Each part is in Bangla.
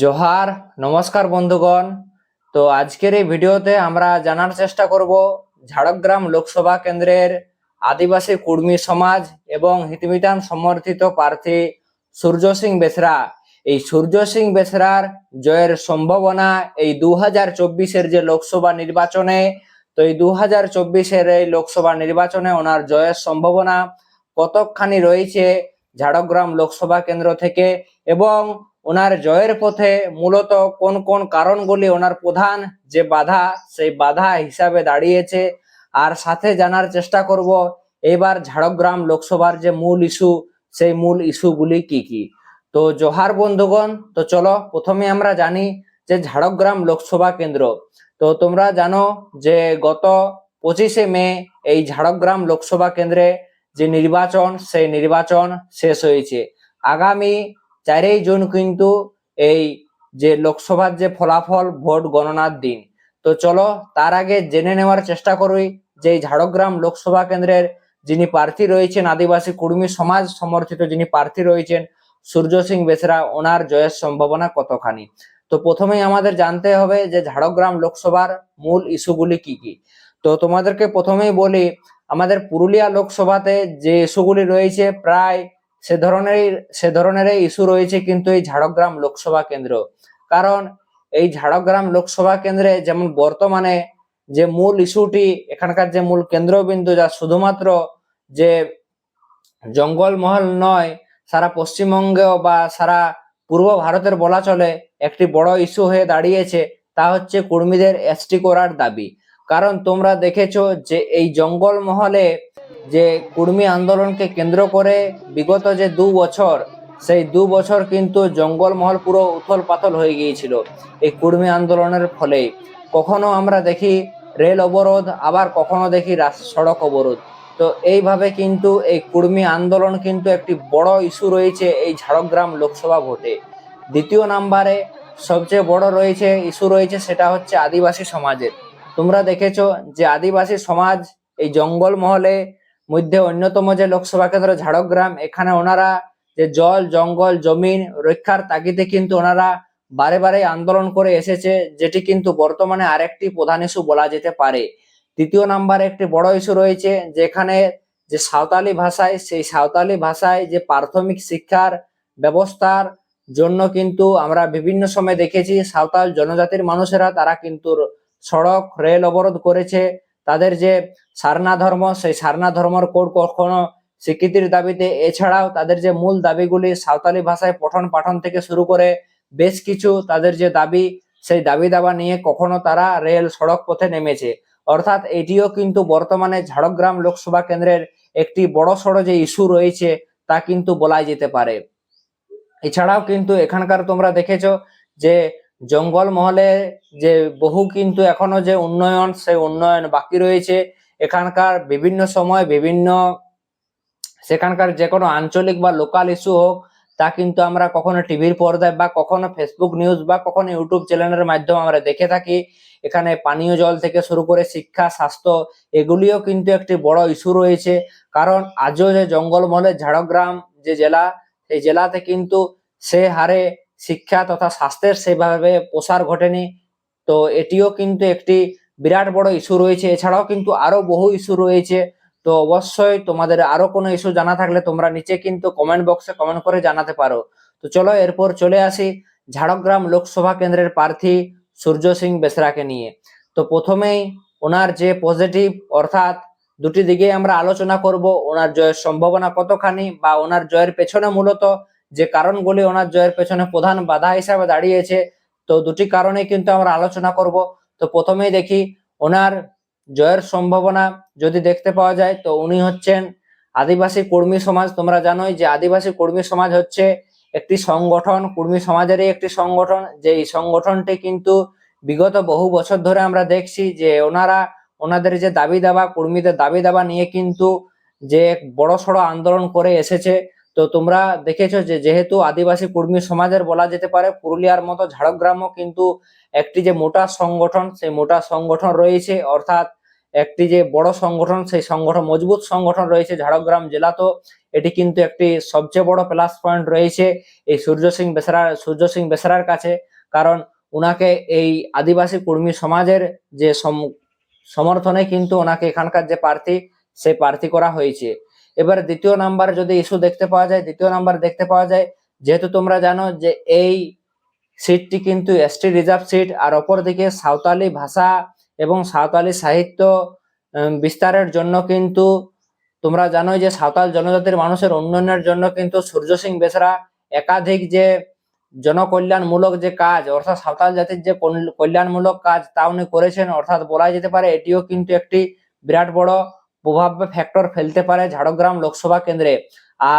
জোহার, নমস্কার বন্ধুগণ। তো আজকের এই ভিডিওতে আমরা জানার চেষ্টা করব ঝাড়গ্রাম লোকসভা কেন্দ্রের আদিবাসী কুর্মী সমাজ এবং হিতমিতান সমর্থিত প্রার্থী সূর্য সিং বেসরা। এই সূর্য সিং বেসরার জয়ের সম্ভাবনা এই দু হাজার চব্বিশের যে লোকসভা নির্বাচনে, তো এই দু হাজার চব্বিশের এই লোকসভা নির্বাচনে ওনার জয়ের সম্ভাবনা কতকখানি রয়েছে ঝাড়গ্রাম লোকসভা কেন্দ্র থেকে এবং ওনার জয়ের পথে মূলত কোন কোন কারণগুলি ওনার প্রধান যে বাধা, সেই বাধা হিসাবে দাঁড়িয়েছে। আর সাথে জানার চেষ্টা করব, এবার ঝাড়গ্রাম লোকসভার যে মূল ইস্যু, সেই মূল ইস্যুগুলি কি কি? তো জোহার বন্ধুগণ, তো চলো প্রথমে আমরা জানি যে ঝাড়গ্রাম লোকসভা কেন্দ্র। তো তোমরা জানো যে গত পঁচিশে মে এই ঝাড়গ্রাম লোকসভা কেন্দ্রে যে নির্বাচন, সেই নির্বাচন শেষ হয়েছে। আগামী চারই জুন কিন্তু এই যে লোকসভার যে ফলাফল ভোট গণনার দিন। তো চলো, তার আগে জেনে নেওয়ার চেষ্টা করি যে ঝাড়গ্রাম লোকসভা কেন্দ্রের যিনি প্রার্থী রয়েছেন, আদিবাসী কুর্মী সমাজ সমর্থিত যিনি প্রার্থী রয়েছেন, সূর্য সিং বেসরা, ওনার জয়ের সম্ভাবনা কতখানি? তো প্রথমেই আমাদের জানতে হবে যে ঝাড়গ্রাম লোকসভার মূল ইস্যুগুলি কি কি? তো তোমাদেরকে প্রথমেই বলি, আমাদের পুরুলিয়া লোকসভাতে যে ইস্যুগুলি রয়েছে, প্রায় সে ধরনের সে ধরনের ইস্যু রয়েছে কিন্তু এই ঝাড়গ্রাম লোকসভা কেন্দ্র। কারণ এই ঝাড়গ্রাম লোকসভা কেন্দ্রে যেমন বর্তমানে যে মূল ইস্যুটি এখানকার যে মূল কেন্দ্রবিন্দু যা শুধুমাত্র যে জঙ্গলমহল নয়, সারা পশ্চিমবঙ্গেও বা সারা পূর্ব ভারতের বলা চলে, একটি বড় ইস্যু হয়ে দাঁড়িয়েছে, তা হচ্ছে কর্মীদের এসটি করার দাবি। কারণ তোমরা দেখেছ যে এই জঙ্গলমহলে যে কুর্মী আন্দোলনকে কেন্দ্র করে বিগত যে দু বছর, সেই দু বছর কিন্তু জঙ্গলমহল পুরো উথল পাথল হয়ে গিয়েছিল এই কুর্মী আন্দোলনের ফলে কখনো আমরা দেখি রেল অবরোধ, আবার কখনো দেখি সড়ক অবরোধ। তো এইভাবে কিন্তু এই কুর্মী আন্দোলন কিন্তু একটি বড় ইস্যু রয়েছে এই ঝাড়গ্রাম লোকসভা ভোটে। দ্বিতীয় নাম্বারে সবচেয়ে বড় রয়েছে, ইস্যু রয়েছে সেটা হচ্ছে আদিবাসী সমাজের। তোমরা দেখেছ যে আদিবাসী সমাজ এই জঙ্গলমহলে মধ্যে অন্যতম যে লোকসভা কেন্দ্র ঝাড়গ্রাম, এখানে ওনারা যে জল, জঙ্গল, জমিন রক্ষার তাগিদে কিন্তু ওনারা বারে বারে আন্দোলন করে এসেছে, যেটি কিন্তু বর্তমানে আরেকটি প্রধান ইস্যু বলা যেতে পারে। তৃতীয় নাম্বারে একটি বড় ইস্যু রয়েছে, যেখানে যে সাঁওতালি ভাষায়, সেই সাঁওতালি ভাষায় যে প্রাথমিক শিক্ষার ব্যবস্থার জন্য কিন্তু আমরা বিভিন্ন সময় দেখেছি, সাঁওতাল জনজাতির মানুষেরা তারা কিন্তু সড়ক, রেল অবরোধ করেছে। তাদের যে সারনা ধর্ম, সেই সারনা ধর্মর কোড কখনো স্বীকৃতির দাবিতে, এছাড়াও তাদের যে মূল দাবিগুলি সাঁওতালি ভাষায় পঠন পাঠন থেকে শুরু করে বেশ কিছু তাদের যে দাবি, সেই দাবি দাবা নিয়ে কখনো তারা রেল সড়ক পথে নেমেছে। অর্থাৎ এটিও কিন্তু বর্তমানে ঝাড়গ্রাম লোকসভা কেন্দ্রের একটি বড় সড়ো যে ইস্যু রয়েছে, তা কিন্তু বলাই যেতে পারে। এছাড়াও কিন্তু এখানকার তোমরা দেখেছ যে জঙ্গলমহলে যে বহু কিন্তু এখনও যে উন্নয়ন, সেই উন্নয়ন বাকি রয়েছে। এখানকার বিভিন্ন সময় বিভিন্ন সেখানকার যে কোনো আঞ্চলিক বা লোকাল ইস্যু হোক, তা কিন্তু আমরা কখনো টিভির পর্দায় বা কখনো ফেসবুক নিউজ বা কখনো ইউটিউব চ্যানেলের মাধ্যমে আমরা দেখে থাকি। এখানে পানীয় জল থেকে শুরু করে শিক্ষা, স্বাস্থ্য, এগুলিও কিন্তু একটি বড় ইস্যু রয়েছে। কারণ আজও যে জঙ্গলমহলের ঝাড়গ্রাম যে জেলা, সেই জেলাতে কিন্তু সে হারে শিক্ষা তথা স্বাস্থ্যের সেভাবে প্রসার ঘটেনি। তো এটিও কিন্তু একটি বিরাট বড় ইস্যু রয়েছে। এছাড়াও কিন্তু আরও বহু ইস্যু রয়েছে। তো অবশ্যই তোমাদের আরও কোনো ইস্যু জানা থাকলে তোমরা নিচে কিন্তু কমেন্ট বক্সে কমেন্ট করে জানাতে পারো। তো চলো এরপর চলে আসি ঝাড়গ্রাম লোকসভা কেন্দ্রের প্রার্থী সূর্য সিং বেসরাকে নিয়ে। তো প্রথমেই ওনার যে পজিটিভ অর্থাৎ দুটি দিকে আমরা আলোচনা করব, ওনার জয়ের সম্ভাবনা কতখানি বা ওনার জয়ের পেছনে মূলত যে কারণগুলি ওনার জয়ের পেছনে প্রধান বাধা হিসাবে দাঁড়িয়েছে, তো দুটি কারণে কিন্তু আমরা আলোচনা করব। তো প্রথমেই দেখি, ওনার জয়ের সম্ভাবনা যদি দেখতে পাওয়া যায়, তো উনি হচ্ছেন আদিবাসী কর্মী সমাজ। তোমরা জানোই যে আদিবাসী কর্মী সমাজ হচ্ছে একটি সংগঠন, কর্মী সমাজেরই একটি সংগঠন। যে এই সংগঠনটি কিন্তু বিগত বহু বছর ধরে আমরা দেখছি যে ওনারা ওনাদের যে দাবি দাবা, কর্মীদের দাবি দাবা নিয়ে কিন্তু যে এক বড় সড়ো আন্দোলন করে এসেছে। তো তোমরা দেখেছ যে যেহেতু আদিবাসী কর্মী সমাজের বলা যেতে পারে, পুরুলিয়ার মতো ঝাড়গ্রামও কিন্তু একটি যে মোটা সংগঠন, সেই মোটা সংগঠন রয়েছে। অর্থাৎ একটি যে বড় সংগঠন, সেই সংগঠন, মজবুত সংগঠন রয়েছে ঝাড়গ্রাম জেলা তো। এটি কিন্তু একটি সবচেয়ে বড় প্লাস পয়েন্ট রয়েছে এই সূর্য সিং বেসরা, সূর্য সিং বেসরার কাছে। কারণ ওনাকে এই আদিবাসী কর্মী সমাজের যে সম- সমর্থনে কিন্তু ওনাকে এখানকার যে প্রার্থী সেই প্রার্থী করা হয়েছে। এবার দ্বিতীয় নাম্বার যদি ইস্যু দেখতে পাওয়া যায়, দ্বিতীয় নাম্বার দেখতে পাওয়া যায়, যেহেতু তোমরা জানো যে এই সিটটি কিন্তু এসটি রিজার্ভ সিট আর অপরদিকে সাঁওতালি ভাষা এবং সাঁওতালি সাহিত্য বিস্তারের জন্য কিন্তু তোমরা জানো যে সাঁওতাল জনজাতির মানুষের উন্নয়নের জন্য কিন্তু সূর্য সিং বেসরা একাধিক যে জনকল্যাণমূলক যে কাজ, অর্থাৎ সাঁওতাল জাতির যে কল্যাণমূলক কাজ তা উনি করেছেন, অর্থাৎ বলা যেতে পারে এটিও কিন্তু একটি বিরাট বড় প্রভাব বা ফ্যাক্টর ফেলতে পারে ঝাড়গ্রাম লোকসভা কেন্দ্রে।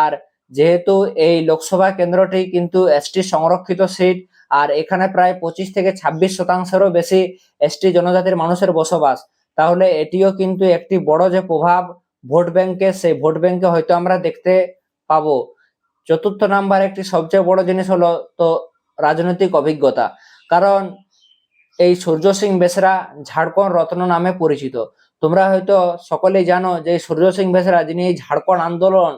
আর যেহেতু এই লোকসভা কেন্দ্রটি কিন্তু এসটি সংরক্ষিত সিট আর এখানে প্রায় পঁচিশ থেকে ছাব্বিশ শতাংশেরও বেশি এসটি জনজাতির মানুষের বসবাস, তাহলে এটিও কিন্তু একটি বড় যে প্রভাব ভোট ব্যাংকে, সেই ভোট ব্যাংকে হয়তো আমরা দেখতে পাবো। চতুর্থ নাম্বার একটি সবচেয়ে বড় জিনিস হলো তো রাজনৈতিক অভিজ্ঞতা। কারণ এই সূর্য সিং বেসরা ঝাড়খণ্ড রত্ন নামে পরিচিত। তোমরা হয়তো সকলেই জানো যে সূর্য সিং বেসরা যিনি এই ঝাড়খণ্ড আন্দোলন,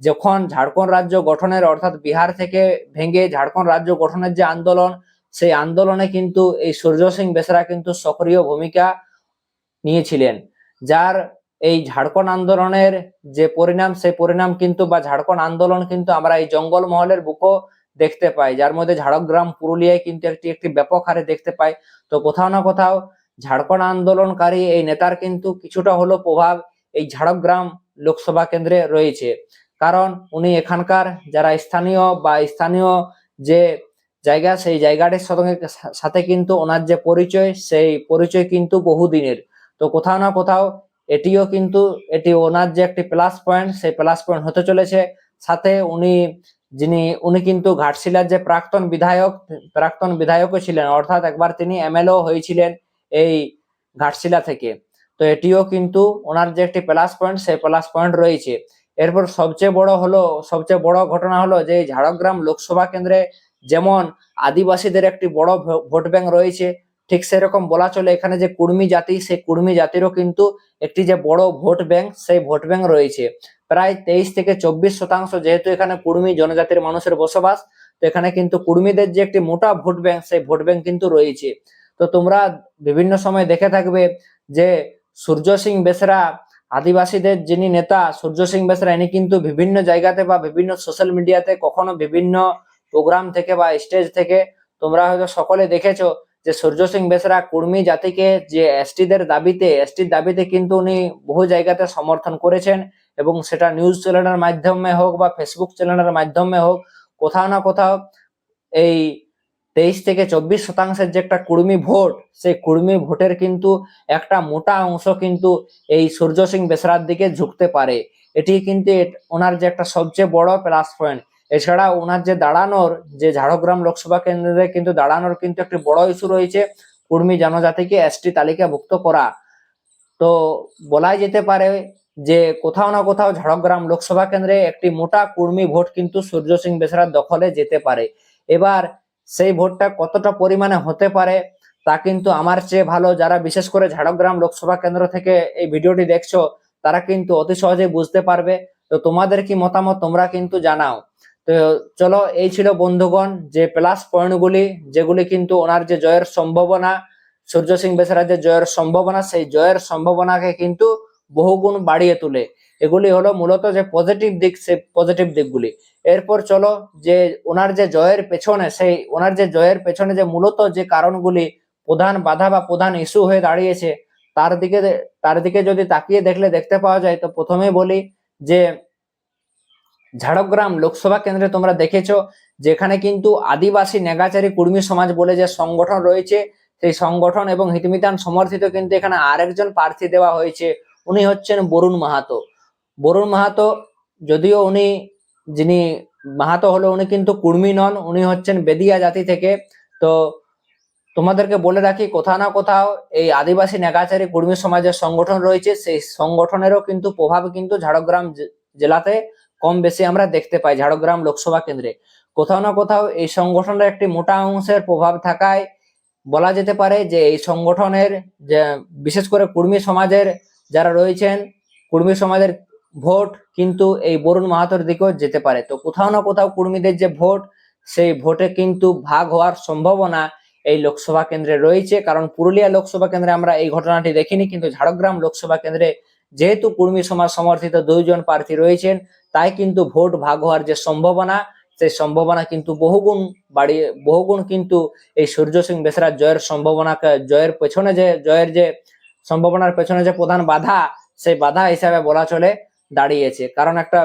যখন ঝাড়খণ্ড রাজ্য গঠনের, অর্থাৎ বিহার থেকে ভেঙে ঝাড়খণ্ড রাজ্য গঠনের যে আন্দোলন, সেই আন্দোলনে কিন্তু এই সূর্য সিং বেসরা কিন্তু সক্রিয় ভূমিকা নিয়েছিলেন। যার এই ঝাড়খণ্ড আন্দোলনের যে পরিণাম, সেই পরিণাম কিন্তু বা ঝাড়খণ্ড আন্দোলন কিন্তু আমরা এই জঙ্গল মহলের বুকও দেখতে পাই। যার মধ্যে ঝাড়গ্রাম, পুরুলিয়ায় কিন্তু একটি একটি ব্যাপক হারে দেখতে পাই। তো কোথাও না কোথাও ঝাড়খণ্ড আন্দোলনকারী এই নেতার কিন্তু কিছুটা হলো প্রভাব এই ঝাড়গ্রাম লোকসভা কেন্দ্রে রয়েছে। কারণ উনি এখানকার যারা স্থানীয় বা স্থানীয় যে জায়গা, সেই জায়গাটির সঙ্গে সাথে কিন্তু ওনার যে পরিচয়, সেই পরিচয় কিন্তু বহুদিনের। তো কোথাও না কোথাও এটিও কিন্তু এটি ওনার যে একটি প্লাস পয়েন্ট সেই প্লাস পয়েন্ট হতে চলেছে। সাথে উনি যিনি, উনি কিন্তু ঘাটশিলার যে প্রাক্তন বিধায়ক, প্রাক্তন বিধায়কও ছিলেন। অর্থাৎ একবার তিনি এমএলও হয়েছিলেন। এই ঘাটশিলা থেকে। তো এটিও কিন্তু ওনার যে একটি প্লাস পয়েন্ট সেই প্লাস পয়েন্ট রয়েছে। এরপর সবচেয়ে বড় হলো, সবচেয়ে বড় ঘটনা হলো যে ঝাড়গ্রাম লোকসভা কেন্দ্রে যেমন আদিবাসীদের একটি বড় ভোট ব্যাংক রয়েছে, ঠিক সেরকম বলা চলে এখানে যে কুর্মি জাতি, সেই কুর্মি জাতিরও কিন্তু একটি যে বড় ভোট ব্যাংক, সেই ভোট ব্যাংক রয়েছে। প্রায় তেইশ থেকে চব্বিশ শতাংশ যেহেতু এখানে কুর্মি জনজাতির মানুষের বসবাস, তো এখানে কিন্তু কুর্মীদের যে একটি মোটা ভোট ব্যাংক, সেই ভোট ব্যাংক কিন্তু রয়েছে। তো তোমরা বিভিন্ন সময় দেখে থাকবে যে সূর্য সিং বেসরা, আদিবাসীদের যিনি নেতা, সূর্য সিং বেসরা, ইনি কিন্তু বিভিন্ন জায়গাতে বা বিভিন্ন সোশ্যাল মিডিয়াতে কখনো বিভিন্ন প্রোগ্রাম থেকে বা স্টেজ থেকে তোমরা হয়তো সকলে দেখেছ যে সূর্য সিং বেসরা কুর্মী জাতিকে যে এসটিদের দাবিতে এসটির দাবিতে কিন্তু উনি বহু জায়গাতে সমর্থন করেছেন এবং সেটা নিউজ চ্যানেলের মাধ্যমে হোক বা ফেসবুক চ্যানেলের মাধ্যমে হোক, কোথাও না কোথাও এই তেইশ থেকে চব্বিশ শতাংশের যে একটা কুর্মী ভোট, সেই কুর্মী ভোটের কিন্তু একটা মোটা অংশ কিন্তু এই সূর্য সিং বেসরার দিকে ঝুঁকতে পারে। এটি কিন্তু ওনার যে একটা সবচেয়ে বড় প্লাস পয়েন্ট এছাড়া ওনার যে দাঁড়ানোর, যে ঝাড়গ্রাম লোকসভা কেন্দ্রে কিন্তু দাঁড়ানোর কিন্তু একটি বড় ইস্যু রয়েছে, কুর্মী জনজাতিকে এসটি তালিকাভুক্ত করা। তো বলাই যেতে পারে যে কোথাও না কোথাও ঝাড়গ্রাম লোকসভা কেন্দ্রে একটি মোটা কুর্মী ভোট কিন্তু সূর্য সিং বেসরার দখলে যেতে পারে। এবার সেই ভোটটা কতটা পরিমাণে হতে পারে তা কিন্তু আমার চেয়ে ভালো। যারা বিশেষ করে ঝাড়গ্রাম লোকসভা কেন্দ্র থেকে এই ভিডিওটি দেখছ, তারা কিন্তু অতি সহজে বুঝতে পারবে। তো তোমাদের কি মতামত তোমরা কিন্তু জানাও। তো চলো, এই ছিল বন্ধুগণ যে প্লাস পয়েন্টগুলি, যেগুলি কিন্তু ওনার যে জয়ের সম্ভাবনা, সূর্য সিং বেসরার যে জয়ের সম্ভাবনা, সেই জয়ের সম্ভাবনাকে কিন্তু বহুগুণ বাড়িয়ে তোলে। এগুলি হলো মূলত যে পজিটিভ দিক, সে পজিটিভ দিকগুলি। এরপর চলো যে ওনার যে জয়ের পেছনে, সেই ওনার যে জয়ের পেছনে যে মূলত যে কারণগুলি, প্রধান বাধা বা প্রধান ইস্যু হয়ে দাঁড়িয়েছে, তার দিকে তার দিকে যদি তাকিয়ে দেখলে দেখতে পাওয়া যায়, তো প্রথমেই বলি যে ঝাড়গ্রাম লোকসভা কেন্দ্রে তোমরা দেখেছ, যেখানে কিন্তু আদিবাসী নেগাচারী কুর্মী সমাজ বলে যে সংগঠন রয়েছে, সেই সংগঠন এবং হিতমিতান সমর্থিত কিন্তু এখানে আরেকজন প্রার্থী দেওয়া হয়েছে, উনি হচ্ছেন বরুণ মাহাতো। বরুণ মাহাতো যদিও উনি, যিনি মাহাতো হলো উনি কিন্তু কুর্মী নন, উনি হচ্ছেন বেদিয়া জাতি থেকে। তো তোমাদেরকে বলে রাখি, কোথাও না কোথাও এই আদিবাসী নেগাচারী কুর্মী সমাজের সংগঠন রয়েছে। সেই সংগঠনেরও কিন্তু প্রভাব কিন্তু ঝাড়গ্রাম জেলাতে কম বেশি আমরা দেখতে পাই, ঝাড়গ্রাম লোকসভা কেন্দ্রে। কোথাও না কোথাও এই সংগঠনের একটি মোটা অংশের প্রভাব থাকায় বলা যেতে পারে যে এই সংগঠনের যে, বিশেষ করে কুর্মী সমাজের যারা রয়েছেন, কুর্মী সমাজের ভোট কিন্তু এই বরুণ মাহাতোর দিকেও যেতে পারে। তো কোথাও না কোথাও কুর্মীদের যে ভোট, সেই ভোটে কিন্তু ভাগ হওয়ার সম্ভাবনা এই লোকসভা কেন্দ্রে রয়েছে। কারণ পুরুলিয়া লোকসভা কেন্দ্রে আমরা এই ঘটনাটি দেখিনি, কিন্তু ঝাড়গ্রাম লোকসভা কেন্দ্রে যেহেতু কুর্মী সমাজ সমর্থিত দুইজন প্রার্থী রয়েছেন, তাই কিন্তু ভোট ভাগ হওয়ার যে সম্ভাবনা, সেই সম্ভাবনা কিন্তু বহুগুণ বাড়িয়ে বহুগুণ কিন্তু এই সূর্য সিং বেসরার জয়ের সম্ভাবনাকে জয়ের পেছনে যে, জয়ের যে সম্ভাবনার পেছনে যে প্রধান বাধা, সেই বাধা হিসাবে বলা চলে। দাঁড়িয়েছে। কারণ একটা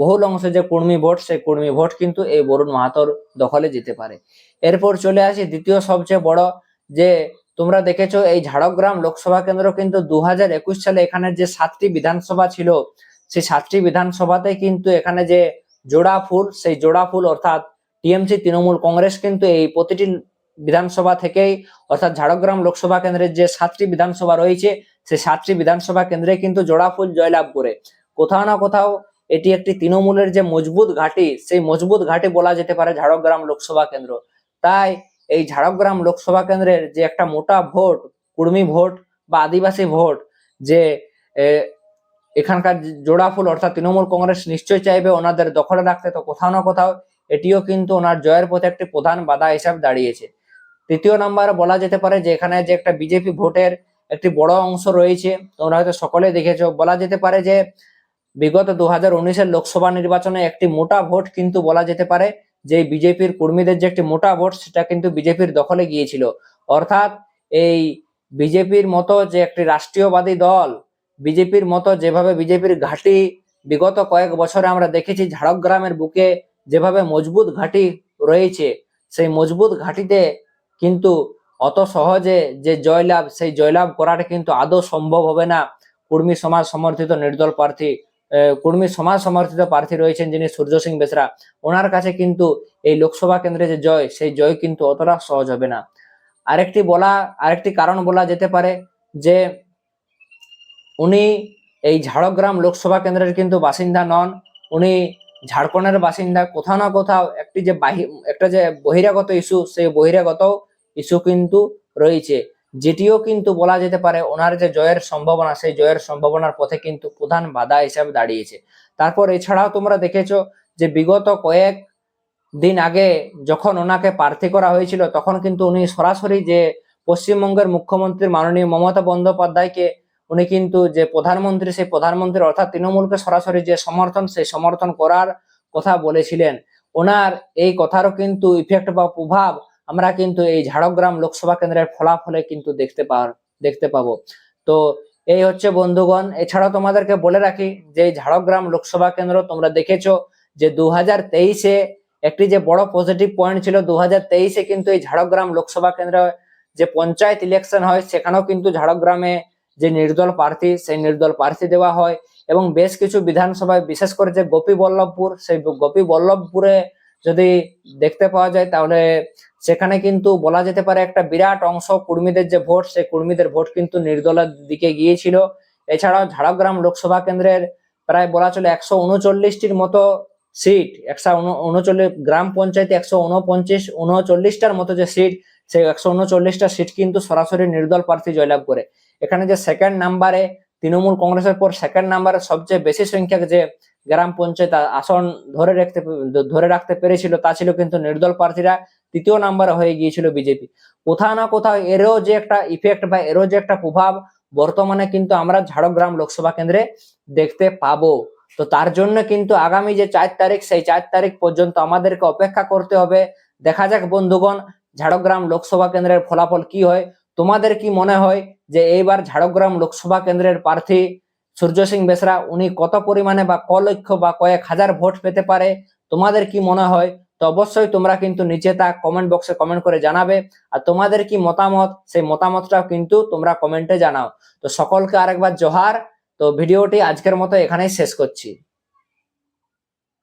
বহুল অংশে যে কুর্মী ভোট, সেই কুর্মী ভোট কিন্তু এই বরুণ মাহাতোর দখলে যেতে পারে। এরপর চলে আসি দ্বিতীয় সবচেয়ে বড় যে, তোমরা দেখেছ এই ঝাড়গ্রাম লোকসভা কেন্দ্র কিন্তু দু হাজার একুশ সালে এখানে যে সাতটি বিধানসভা ছিল, সেই সাতটি বিধানসভাতে কিন্তু এখানে যে জোড়া ফুল, সেই জোড়া ফুল অর্থাৎ টিএমসি তৃণমূল কংগ্রেস কিন্তু এই প্রতিটি বিধানসভা থেকেই, অর্থাৎ ঝাড়গ্রাম লোকসভা কেন্দ্রের যে সাতটি বিধানসভা রয়েছে, সেই সাতটি বিধানসভা কেন্দ্রে কিন্তু জোড়া ফুল জয়লাভ করে। কোথাও না কোথাও এটি একটি তৃণমূলের যে মজবুত ঘাঁটি, সেই মজবুত ঘাঁটি বলা যেতে পারে ঝাড়গ্রাম লোকসভা কেন্দ্র। তাই এই ঝাড়গ্রাম লোকসভা কেন্দ্রের যে একটা মোটা ভোট, কুর্মী ভোট বা আদিবাসী ভোট, যে এখানকার যে জোড়া ফুল, অর্থাৎ তৃণমূল কংগ্রেস নিশ্চয়ই চাইবে ওনাদের দখলে রাখতে, তো কোথাও না কোথাও এটিও কিন্তু ওনার জয়ের পথে একটি প্রধান বাধা হিসাবে দাঁড়িয়েছে। তৃতীয় নাম্বার বলা যেতে পারে যে, এখানে যে একটা বিজেপি ভোটের একটি বড় অংশ রয়েছে, তোমরা হয়তো সকলে দেখেছ, বলা যেতে পারে যে বিগত দু হাজার লোকসভা নির্বাচনে একটি মোটা ভোট কিন্তু বলা যেতে পারে যে বিজেপির কর্মীদের যে একটি মোটা ভোট, সেটা কিন্তু বিজেপির দখলে গিয়েছিল। অর্থাৎ এই বিজেপির মতো যে একটি রাষ্ট্রীয়বাদী দল, বিজেপির মতো যেভাবে বিজেপির ঘাঁটি বিগত কয়েক বছরে আমরা দেখেছি, ঝাড়গ্রামের বুকে যেভাবে মজবুত ঘাঁটি রয়েছে, সেই মজবুত ঘাঁটিতে কিন্তু অত সহজে যে জয়লাভ, সেই জয়লাভ করাটা কিন্তু আদৌ সম্ভব হবে না। কুর্মী সমাজ সমর্থিত নির্দল প্রার্থী কুর্মী সমাজ সমর্থিত প্রার্থী রয়েছেন যিনি সূর্য সিং বেসরা। ওনার কাছে কিন্তু এই লোকসভা কেন্দ্রে যে জয়, সেই জয় কিন্তু অতটা সহজ হবে না। আরেকটি বলা, আরেকটি কারণ বলা যেতে পারে যে উনি এই ঝাড়গ্রাম লোকসভা কেন্দ্রের কিন্তু বাসিন্দা নন। উনি ঝাড়খণ্ডের বাসিন্দা। কোথাও না কোথাও একটি যে বাহি, একটা যে বহিরাগত ইস্যু, সেই বহিরাগত ইস্যু কিন্তু রয়েছে। যেটিও কিন্তু বলা যেতে পারে ওনার যে জয়ের সম্ভাবনা, সেই জয়ের সম্ভাবনার পথে কিন্তু প্রধান বাধা হিসাবে দাঁড়িয়েছে। তারপর এছাড়াও তোমরা দেখেছ যে বিগত কয়েক দিন আগে যখন ওনাকে প্রার্থী করা হয়েছিল, তখন কিন্তু উনি সরাসরি যে পশ্চিমবঙ্গের মুখ্যমন্ত্রী মাননীয় মমতা বন্দ্যোপাধ্যায়কে উনি কিন্তু যে প্রধানমন্ত্রী, সেই প্রধানমন্ত্রী অর্থাৎ তৃণমূলকে সরাসরি যে সমর্থন, সেই সমর্থন করার কথা বলেছিলেন। ওনার এই কথারও কিন্তু ইফেক্ট বা প্রভাব আমরা কিন্তু এই ঝাড়গ্রাম লোকসভা কেন্দ্রের ফলাফলে কিন্তু দেখতে পার, দেখতে পাবো। তো এই হচ্ছে বন্ধুগণ, এছাড়াও তোমাদেরকে বলে রাখি যে ঝাড়গ্রাম লোকসভা কেন্দ্র তোমরা দেখেছ যে দু হাজার তেইশে একটি যে বড় পজিটিভ পয়েন্ট ছিল দু হাজার তেইশে কিন্তু এই ঝাড়গ্রাম লোকসভা কেন্দ্রে যে পঞ্চায়েত ইলেকশন হয়, সেখানেও কিন্তু ঝাড়গ্রামে যে নির্দল প্রার্থী, সেই নির্দল প্রার্থী দেওয়া হয় এবং বেশ কিছু বিধানসভায়, বিশেষ করে যে গোপী বল্লভপুর সেই গোপী বল্লভপুরে যদি দেখতে পাওয়া যায়, তাহলে সেখানে কিন্তু বলা যেতে পারে একটা বিরাট অংশ কুর্মীদের যে ভোট, সেই কুর্মীদের ভোট কিন্তু নির্দলের দিকে গিয়েছিল। এছাড়াও ঝাড়গ্রাম লোকসভা কেন্দ্রের প্রায় বলা চলে একশো উনচল্লিশটির মতো সিট, একশো উনচল্লিশ, গ্রাম পঞ্চায়েতে একশো উনপঞ্চাশ, উনচল্লিশটার মতো যে সিট, সেই একশো উনচল্লিশটা সিট কিন্তু সরাসরি নির্দল প্রার্থী জয়লাভ করে। এখানে যে সেকেন্ড নাম্বারে তৃণমূল কংগ্রেসের পর সেকেন্ড নাম্বারে সবচেয়ে বেশি সংখ্যক যে গ্রাম পঞ্চায়েত আসন ধরে রাখতে ধরে রাখতে পেরেছিল, তা ছিল কিন্তু নির্দল প্রার্থীরা তৃতীয় নাম্বারে হয়ে গিয়েছিল বিজেপি কোথাও না কোথাও এরও যে একটা ইফেক্ট বা এরও যে একটা প্রভাব বর্তমানে কিন্তু আমরা ঝাড়গ্রাম লোকসভা কেন্দ্রে দেখতে পাবো। তো তার জন্য কিন্তু আগামী যে চার তারিখ, সেই চার তারিখ পর্যন্ত আমাদেরকে অপেক্ষা করতে হবে। দেখা যাক বন্ধুগণ, ঝাড়গ্রাম লোকসভা কেন্দ্রের ফলাফল কি হয়? তোমাদের কি মনে হয় যে এইবার ঝাড়গ্রাম লোকসভা কেন্দ্রের প্রার্থী সূর্য সিং বেসরা, উনি কত পরিমাণে বা ক লক্ষ বা কয়েক হাজার ভোট পেতে পারে, তোমাদের কি মনে হয়? তো অবশ্যই তোমরা কিন্তু নিচে তা কমেন্ট বক্সে কমেন্ট করে জানাবে। আর তোমাদের কি মতামত? সেই মতামতটাও কিন্তু তোমরা কমেন্টে জানাও। তো সকলকে আরেকবার জোহার। তো ভিডিওটি আজকের মতো এখানেই শেষ করছি।